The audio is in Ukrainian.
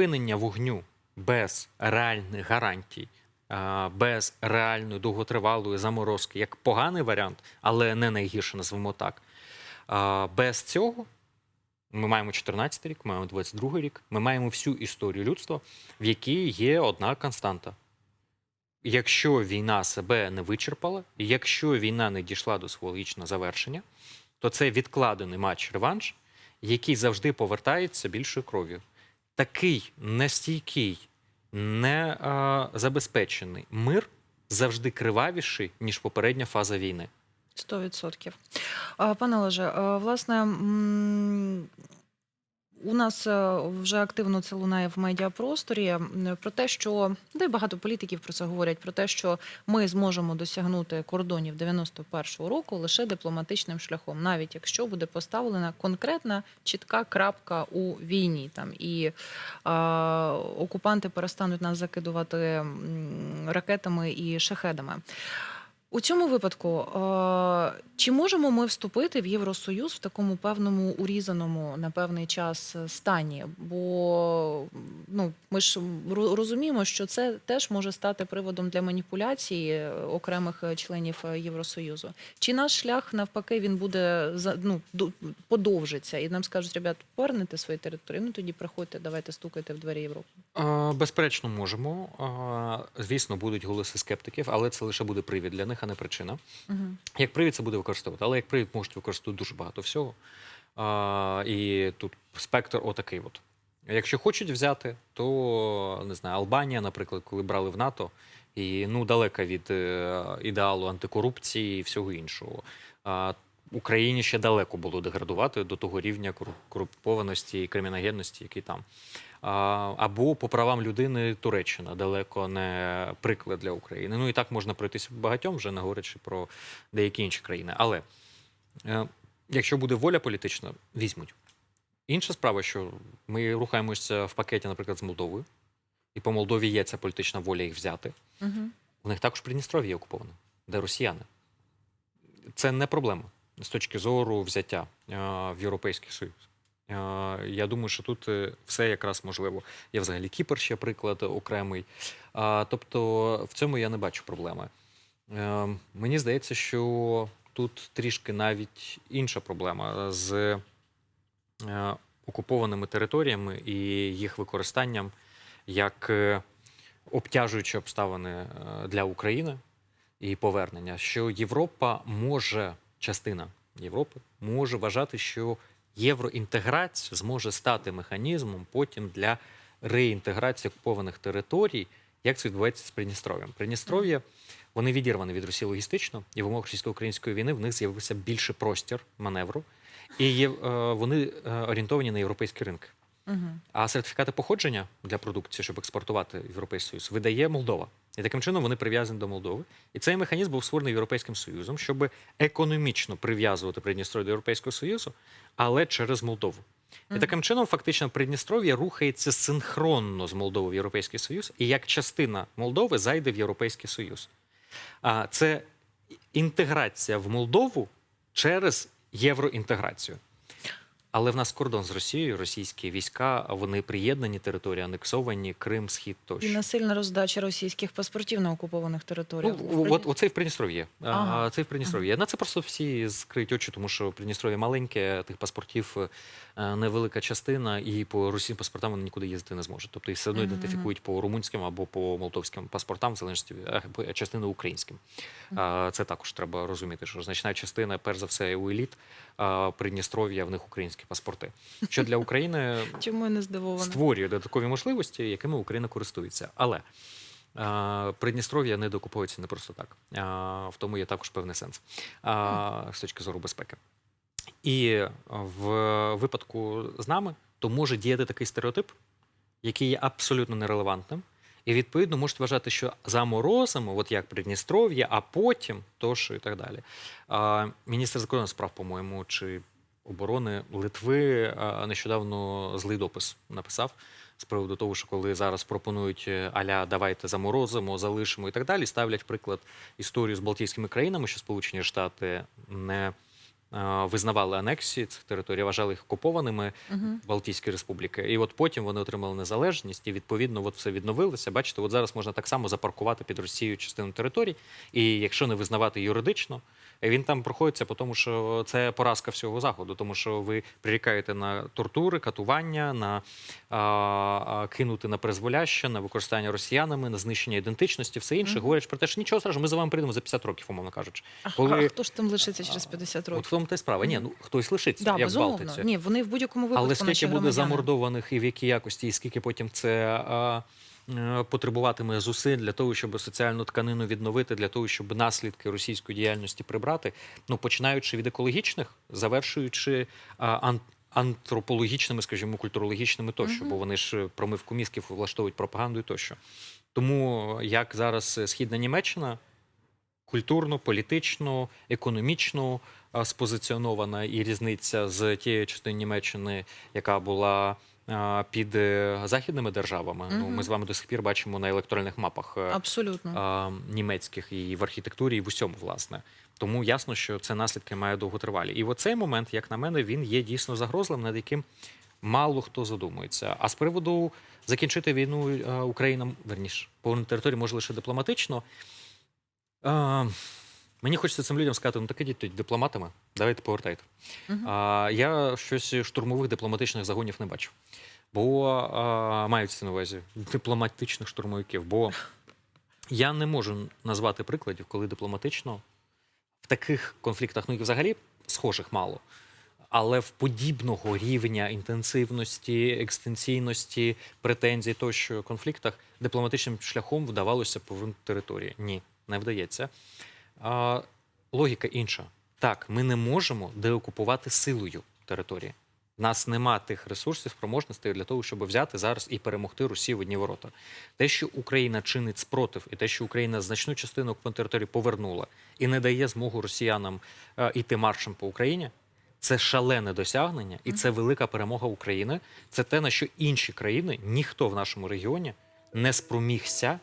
припинення вогню без реальних гарантій, без реальної довготривалої заморозки, як поганий варіант, але не найгірше, назвемо так. Без цього ми маємо 14 рік, маємо 22 рік, ми маємо всю історію людства, в якій є одна константа. Якщо війна себе не вичерпала, якщо війна не дійшла до свого логічного завершення, то це відкладений матч-реванш, який завжди повертається більшою кров'ю. Такий нестійкий, не забезпечений мир завжди кривавіший, ніж попередня фаза війни. 100%. Пане Олеже, власне, у нас е, вже активно це лунає в медіапросторі про те, що де багато політиків про це говорять, про те, що ми зможемо досягнути кордонів 91-го року лише дипломатичним шляхом, навіть якщо буде поставлена конкретна чітка крапка у війні. Там і а, окупанти перестануть нас закидувати ракетами і шахедами. У цьому випадку, е, чи можемо ми вступити в Євросоюз в такому певному урізаному на певний час е, стані? Бо ну ми ж ро- розуміємо, що це теж може стати приводом для маніпуляції е, окремих членів Євросоюзу. Чи наш шлях навпаки він буде ну, подовжиться, і нам скажуть, ребят, повернете свої території? Ну тоді приходьте, давайте стукайте в двері Європи. Безперечно, можемо. Звісно, будуть голоси скептиків, але це лише буде привід для них, а не причина. Угу. Як привід це буде використовувати, але як привід можуть використовувати дуже багато всього. А, і тут спектр отакий. От. Якщо хочуть взяти, то не знаю, Албанія, наприклад, коли брали в НАТО, і ну далека від е, ідеалу антикорупції і всього іншого. А, Україні ще далеко було деградувати до того рівня кору- корумпованості і криміногенності, який там. Або по правам людини Туреччина далеко не приклад для України. Ну і так можна пройтися багатьом, вже не говорячи про деякі інші країни. Але е, якщо буде воля політична, візьмуть. Інша справа, що ми рухаємося в пакеті, наприклад, з Молдовою, і по Молдові є ця політична воля їх взяти. Угу. У них також Придністров'я є окуповане, де росіяни. Це не проблема з точки зору взяття е, в Європейський Союз. Я думаю, що тут е, все якраз можливо. Є взагалі Кіпр ще приклад окремий. Тобто в цьому я не бачу проблеми. Е, Мені здається, що тут трішки навіть інша проблема з е, окупованими територіями і їх використанням як обтяжуючі обставини для України і повернення, що Європа може, частина Європи може вважати, що євроінтеграція зможе стати механізмом потім для реінтеграції окупованих територій, як це відбувається з Придністров'ям. Придністров'я вони відірвані від Росії логістично, і в умовах російсько-української війни в них з'явився більше простір маневру, і є, е, вони е, орієнтовані на європейські ринки. Угу. А сертифікати походження для продукції, щоб експортувати в Європейський Союз, видає Молдова. І таким чином вони прив'язані до Молдови. І цей механізм був створений Європейським Союзом, щоб економічно прив'язувати Придністров'я до Європейського Союзу, але через Молдову. І таким чином, фактично, Придністров'я рухається синхронно з Молдовою в Європейський Союз, і як частина Молдови зайде в Європейський Союз. А це інтеграція в Молдову через євроінтеграцію. Але в нас кордон з Росією, російські війська, вони приєднані території, анексовані, Крим, Схід І насильна роздача російських паспортів на окупованих територіях. Ну, от, оце і в Придністров'ї. Ага. А, Це і в Придністров'ї є. На це просто всі скриють очі, тому що Придністров'я маленьке, тих паспортів е, невелика частина, і по російським паспортам вони нікуди їздити не зможуть. Тобто їх все одно ідентифікують по румунським або по молдовським паспортам, в залежності від частини українським. Це також треба розуміти, що значна частина, перш за все, у еліт Придністров'я в них українські паспорти. Що для України Чому я не здивована? створює додаткові можливості, якими Україна користується. Але а, Придністров'я не докуповується не просто так. А, в тому є також певний сенс а, з точки зору безпеки. І в випадку з нами то може діяти такий стереотип, який є абсолютно нерелевантним. І відповідно можуть вважати, що заморозимо, от як Придністров'я, а потім тощо і так далі. А, міністр закордонних справ, по-моєму, чи оборони Литви нещодавно злий допис написав з приводу того, що коли зараз пропонують е, аля давайте заморозимо, залишимо і так далі, ставлять приклад історію з Балтійськими країнами, що Сполучені Штати не е, визнавали анексії цих територій, вважали їх окупованими Мгм. Балтійські республіки. І от потім вони отримали незалежність, і відповідно от все відновилося. Бачите, от зараз можна так само запаркувати під Росією частину територій. І якщо не визнавати юридично, він там проходиться, тому що це поразка всього заходу, тому що ви прирікаєте на тортури, катування, на а, а, кинути на призволяще, на використання росіянами, на знищення ідентичності, все інше. Мгм. Говорять про те, що нічого страшного, ми за вами прийдемо за 50 років, умовно кажучи. А, Коли- а хто ж там лишиться через 50 От років? в тому та й справа. Ні, ну хтось лишиться, Да, як в безумовно. Балтиці. Ні, вони в будь-якому випадку Але скільки буде громадяни. замордованих і в якій якості, і скільки потім це а, потребуватиме зусиль для того, щоб соціальну тканину відновити, для того, щоб наслідки російської діяльності прибрати, ну починаючи від екологічних, завершуючи ан- антропологічними, скажімо, культурологічними тощо, бо вони ж промивку мізків влаштовують пропаганду і тощо. Тому як зараз східна Німеччина культурно, політично, економічно спозиціонована і різниця з тією частиною Німеччини, яка була під е, західними державами. Ну, ми з вами до сих пір бачимо на електронних мапах е, Абсолютно. німецьких і в архітектурі, і в усьому, власне. Тому ясно, що це наслідки має довготривалі. І оцей момент, як на мене, він є дійсно загрозливим, над яким мало хто задумується. А з приводу закінчити війну е, Україна, верніше, повернути територію може лише дипломатично. Мені хочеться цим людям сказати, ну так ідіть тоді дипломатами, давайте повертайте. Мгм. А, я щось штурмових дипломатичних загонів не бачу. Бо а, маються на увазі дипломатичних штурмовиків. Бо я не можу назвати прикладів, коли дипломатично в таких конфліктах, ну і взагалі схожих мало. Але в подібного рівня інтенсивності, екстенційності, претензій тощо конфліктах дипломатичним шляхом вдавалося повернути території. Ні, не вдається. А, логіка інша. Так, ми не можемо деокупувати силою території. У нас нема тих ресурсів, спроможностей для того, щоб взяти зараз і перемогти Росію в одні ворота. Те, що Україна чинить спротив, і те, що Україна значну частину території повернула і не дає змогу росіянам е, іти маршем по Україні. Це шалене досягнення, і це велика перемога України. Це те, на що інші країни, ніхто в нашому регіоні не спромігся